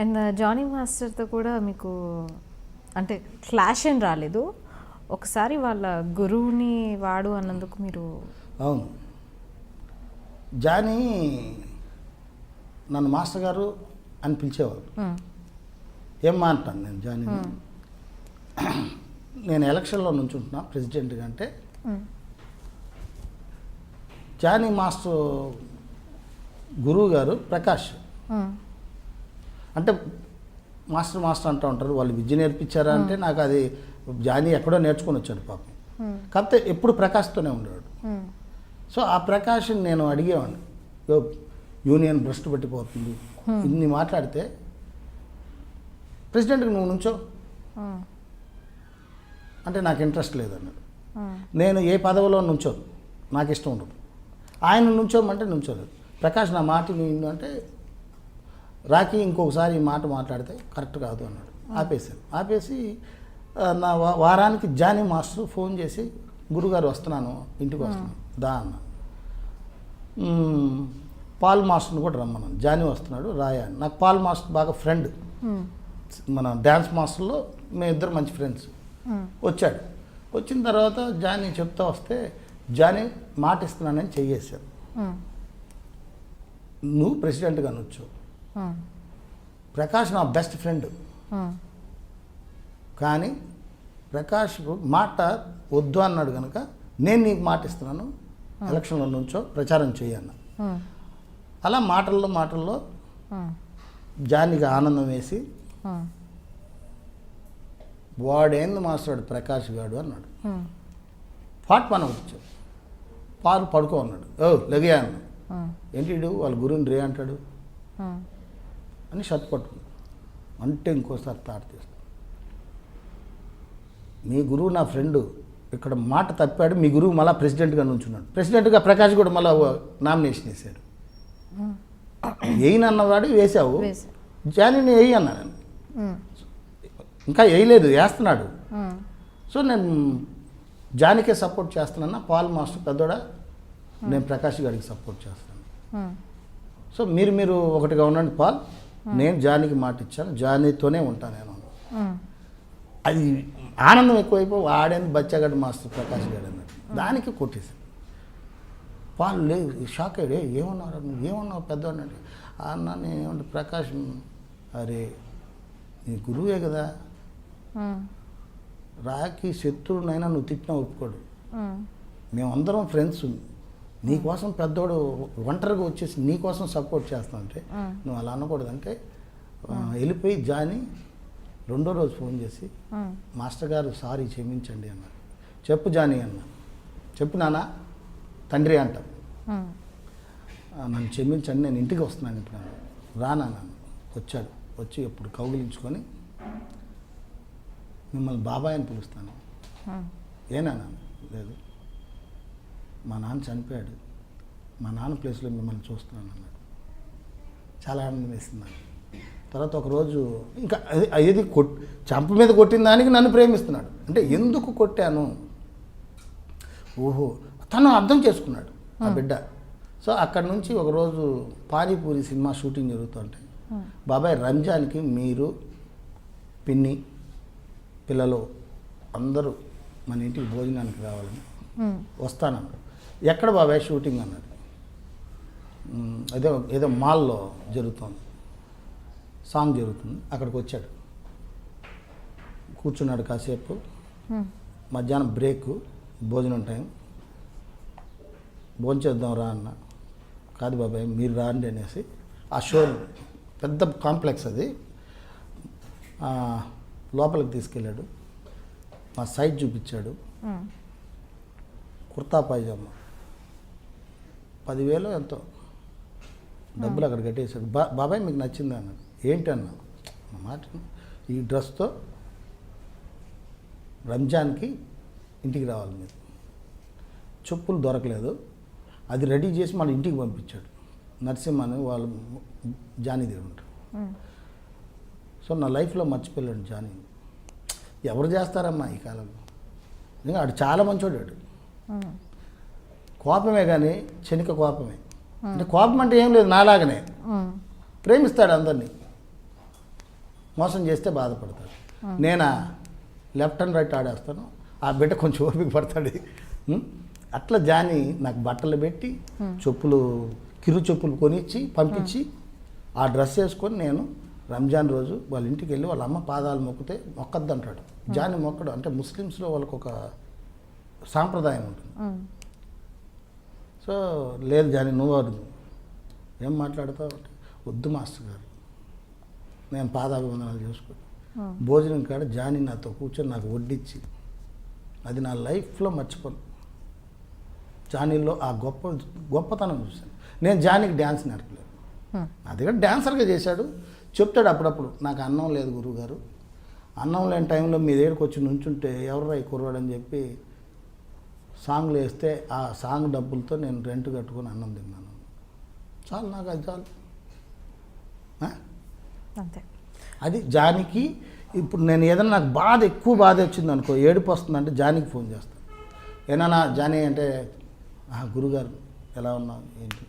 And Jonny మాస్టర్తో కూడా మీకు అంటే క్లాష్ ఏం రాలేదు. ఒకసారి వాళ్ళ గురువుని వాడు అన్నందుకు మీరు అవును. జానీ నన్ను మాస్టర్ గారు అని పిలిచేవారు. ఏం మాట్లాను నేను జానీని? నేను ఎలక్షన్లో నుంచుంటున్నా ప్రెసిడెంట్గా అంటే. జానీ మాస్టర్ గురువు గారు ప్రకాష్. అంటే మాస్టర్ మాస్టర్ అంటూ ఉంటారు వాళ్ళు విద్య నేర్పించారా అంటే నాకు అది జానీ ఎక్కడో నేర్చుకొని వచ్చాడు పాపం. కాకపోతే ఎప్పుడు ప్రకాష్తోనే ఉండేవాడు. సో ఆ ప్రకాష్ని నేను అడిగేవాడిని "యో, యూనియన్ భ్రష్టు పట్టిపోతుంది. ఇన్ని మాట్లాడితే ప్రెసిడెంట్కి నువ్వు నుంచో. అంటే నాకు ఇంట్రెస్ట్ లేదన్నాడు. నేను ఏ పదవిలో నుంచోను నాకు ఇష్టం ఉండదు. ఆయన నుంచోమంటే నుంచోలేదు. ప్రకాష్ నా మాట విను అంటే రాకి ఇంకొకసారి ఈ మాట మాట్లాడితే కరెక్ట్ కాదు అన్నాడు ఆపేసాను ఆపేసి నా వారానికి జానీ మాస్టర్ ఫోన్ చేసి గురుగారు వస్తున్నాను ఇంటికి వస్తున్నాను దా అన్న పాల్ మాస్టర్ని కూడా రమ్మన్నాను జానీ వస్తున్నాడు రాయా. నాకు పాల్ మాస్టర్ బాగా ఫ్రెండ్. మన డ్యాన్స్ మాస్టర్లో మేమిద్దరు మంచి ఫ్రెండ్స్. వచ్చాడు వచ్చిన తర్వాత జానీ చెప్తా వస్తే జానీ మాట ఇస్తున్నానని చెయ్యేశాడు మ్మ్. నువ్వు ప్రెసిడెంట్గా అనొచ్చు. ప్రకాష్ నా బెస్ట్ ఫ్రెండ్. కానీ ప్రకాష్ మాట వద్దు అన్నాడు కనుక నేను నీకు మాట ఇస్తున్నాను ఎలక్షన్లో నుంచో ప్రచారం చేయన్న. అలా మాటల్లో మాటల్లో. జానీకి ఆనందం వేసి. వాడేంది మాస్టాడు ప్రకాష్ గాడు అన్నాడు. పాట్ మన వచ్చాడు పాలు పడుకో అన్నాడు ఓ లెగయా అన్నాడు. ఏంటి వాళ్ళ గురువుని రే అంటాడు. అని షర్ట్ పట్టుకుంది. అంటే ఇంకోసారి తాట తీస్తాను మీ గురువు నా ఫ్రెండ్ ఇక్కడ మాట తప్పాడు మీ గురువు మళ్ళీ ప్రెసిడెంట్గా నుంచున్నాడు. ప్రెసిడెంట్గా ప్రకాష్ కూడా మళ్ళీ నామినేషన్ వేశాడు వేయను అన్నవాడు వేసావు. వేసా. జానీని వేయి అన్నా నేను. ఇంకా వేయలేదు వేస్తున్నాడు. సో నేను జానీకే సపోర్ట్ చేస్తున్నాను? పాల్ మాస్టర్ పెద్దోడా? నేను ప్రకాష్ గారికి సపోర్ట్ చేస్తాను. సో మీరు మీరు ఒకటిగా ఉండండి పాల్. నేను జానీకి మాట ఇచ్చాను జానీతోనే ఉంటాను నేను. మ్మ్. అది ఆనందం ఎక్కువైపోయి వాడేంది బచ్చగడ్డ మాస్టర్ ప్రకాష్ గారు అన్నాడు దానికి కొట్టేశాడు పాలు లేదు షాక్ అయ్యాడు "ఏ, ఏమన్నారు? నువ్వు ఏమన్నావు పెద్దవాడిని అంటే అన్న నేనేమంటే ప్రకాష్ అరే నీ గురువే కదా. రాకి శత్రువునైనా నువ్వు తిట్టినా ఒప్పుకోడు. మ్మ్. మేమందరం ఫ్రెండ్స్ నీకోసం పెద్దోడు ఒంటరిగా వచ్చేసి నీకోసం సపోర్ట్ చేస్తా అంటే నువ్వు అలా అనకూడదంటే వెళ్ళిపోయి జాని రెండో రోజు ఫోన్ చేసి మాస్టర్ గారు సారీ క్షమించండి అన్నారు. చెప్పు జాని అన్నా. చెప్పు నానా తండ్రి అంట నన్ను క్షమించండి నేను ఇంటికి వస్తున్నాను ఇప్పుడు రానా నన్ను వచ్చాడు. వచ్చి ఇప్పుడు కౌగిలించుకొని మిమ్మల్ని బాబాయ్ అని పిలుస్తాను. ఏనా లేదు. మా నాన్న చనిపోయాడు. మా నాన్న ప్లేస్లో మిమ్మల్ని చూస్తున్నాను అన్నాడు. చాలా ఆనందం వేసింది నాకు. తర్వాత ఒకరోజు ఇంకా అది అది కొట్ చంప మీద కొట్టిన దానికి నన్ను ప్రేమిస్తున్నాడు. అంటే ఎందుకు కొట్టాను? ఓహో తను అర్థం చేసుకున్నాడు ఆ బిడ్డ. సో అక్కడి నుంచి ఒకరోజు పానీపూరి సినిమా షూటింగ్ జరుగుతుంటే మ్మ్. బాబాయ్ రంజాన్కి మీరు పిన్ని పిల్లలు అందరూ మన ఇంటికి భోజనానికి రావాలని. వస్తానన్నాడు. ఎక్కడ బాబాయ్ షూటింగ్ అన్నాడు? "మ్, ఏదో ఏదో మాల్లో జరుగుతోంది. సాంగ్ జరుగుతుంది. అక్కడికి వచ్చాడు. కూర్చున్నాడు కాసేపు. మధ్యాహ్నం బ్రేక్ భోజనం టైం. భోంచేద్దాం రా అన్న. కాదు బాబాయ్ మీరు రాండి అనేసి. ఆ షో పెద్ద కాంప్లెక్స్ అది. లోపలికి తీసుకెళ్ళాడు. మా సైట్ చూపించాడు. కుర్తా పైజామా. పదివేలు ఎంతో. డబ్బులు అక్కడ కట్టేశాడు. బా బాబాయ్ మీకు నచ్చింది అన్నాడు. ఏంటి అన్నా మాట. ఈ డ్రెస్తో రంజాన్కి ఇంటికి రావాలి మీరు. చెప్పులు దొరకలేదు. అది రెడీ చేసి మన ఇంటికి పంపించాడు. నరసింహ అని వాళ్ళు జానీదేవి ఉంటారు మ్మ్. సో నా లైఫ్లో మర్చిపోయాడు జానీ. ఎవరు చేస్తారమ్మా ఈ కాలంలో? ఇంకా ఆడు చాలా మంచోడు వాడు. మ్మ్. కోపమే కానీ చెనిక కోపమే. అంటే కోపం అంటే ఏం లేదు నాలాగనే. ప్రేమిస్తాడు అందరినీ. మోసం చేస్తే బాధపడతాడు. నేనా? లెఫ్ట్ అండ్ రైట్ ఆడేస్తాను. ఆ బిడ్డ కొంచెం ఓపిక పడతాడు? అట్లా జాని నాకు బట్టలు పెట్టి చెప్పులు కిరు చెప్పులు కొనిచ్చి పంపించి ఆ. డ్రెస్ వేసుకొని నేను రంజాన్ రోజు వాళ్ళ ఇంటికి వెళ్ళి వాళ్ళ అమ్మ పాదాలు మొక్కితే మొక్కద్దు అంటాడు జాని మొక్కడు అంటే ముస్లిమ్స్లో వాళ్ళకు ఒక సాంప్రదాయం ఉంటుంది. సో లేదు జాని నువ్వు అడుగు ఏం మాట్లాడతావు? వద్దు మాస్టర్ గారు. నేను పాదాభివందనాలు చేసుకో భోజనం కాడ జాని నాతో కూర్చొని నాకు వడ్డిచ్చి అది నా లైఫ్లో మర్చిపోను. జానీలో ఆ గొప్ప గొప్పతనం చూశాను. నేను జానీకి డ్యాన్స్ నేర్పలేదు. నా దగ్గర డ్యాన్సర్గా చేశాడు. చెప్తాడు అప్పుడప్పుడు నాకు అన్నం లేదు గురువుగారు అన్నం లేని టైంలో మీ దగ్గరకు వచ్చి నుంచుంటే ఎవరు ఈ కుర్రాడు? అని చెప్పి సాంగ్లు వేస్తే ఆ సాంగ్ డబ్బులతో నేను రెంట్ కట్టుకొని అన్నం తిన్నాను. చాలు నాకు అది చాలు? అంతే. అది జానికి ఇప్పుడు నేను ఏదైనా నాకు బాధ ఎక్కువ బాధ వచ్చింది అనుకో ఏడుపు వస్తుందంటే జానికి ఫోన్ చేస్తాను. ఏమన్నా జానీ అంటే "ఆ, గురుగారు ఎలా ఉన్నావు? ఏంటి?